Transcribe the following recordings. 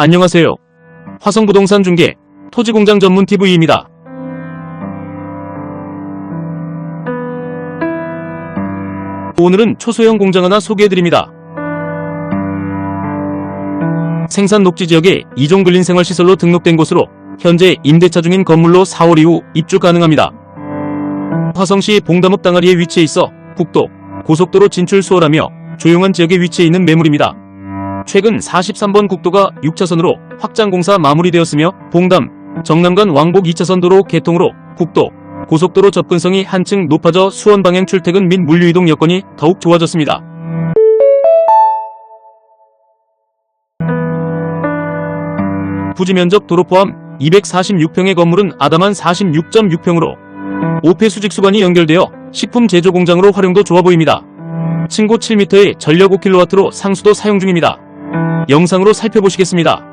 안녕하세요. 화성부동산 중개 토지공장 전문 TV입니다. 오늘은 초소형 공장 하나 소개해드립니다. 생산 녹지 지역에 이종 근린 생활시설로 등록된 곳으로 현재 임대차 중인 건물로 4월 이후 입주 가능합니다. 화성시 봉담읍 땅아리에 위치해 있어 국도, 고속도로 진출 수월하며 조용한 지역에 위치해 있는 매물입니다. 최근 43번 국도가 6차선으로 확장 공사 마무리되었으며 봉담, 정남간 왕복 2차선 도로 개통으로 국도, 고속도로 접근성이 한층 높아져 수원 방향 출퇴근 및 물류 이동 여건이 더욱 좋아졌습니다. 부지 면적 도로 포함 246평의 건물은 아담한 46.6평으로 5폐 수직 수관이 연결되어 식품 제조 공장으로 활용도 좋아 보입니다. 층고 7m의 전력 5kW로 상수도 사용 중입니다. 영상으로 살펴보시겠습니다.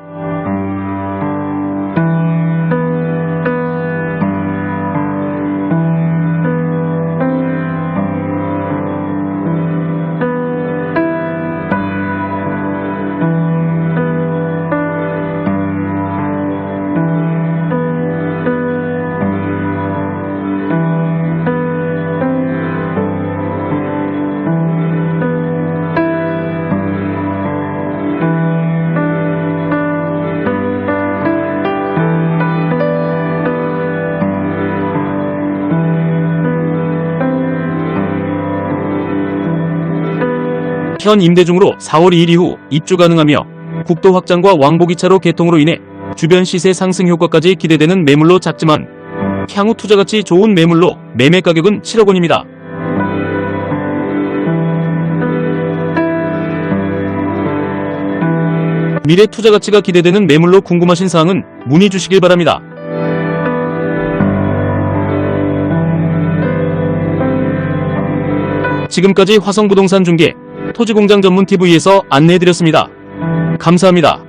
현 임대 중으로 4월 2일 이후 입주 가능하며 국도 확장과 왕복이차로 개통으로 인해 주변 시세 상승 효과까지 기대되는 매물로 작지만 향후 투자 가치 좋은 매물로 매매 가격은 7억 원입니다. 미래 투자 가치가 기대되는 매물로 궁금하신 사항은 문의 주시길 바랍니다. 지금까지 화성부동산 중개 토지공장 전문 TV에서 안내해드렸습니다. 감사합니다.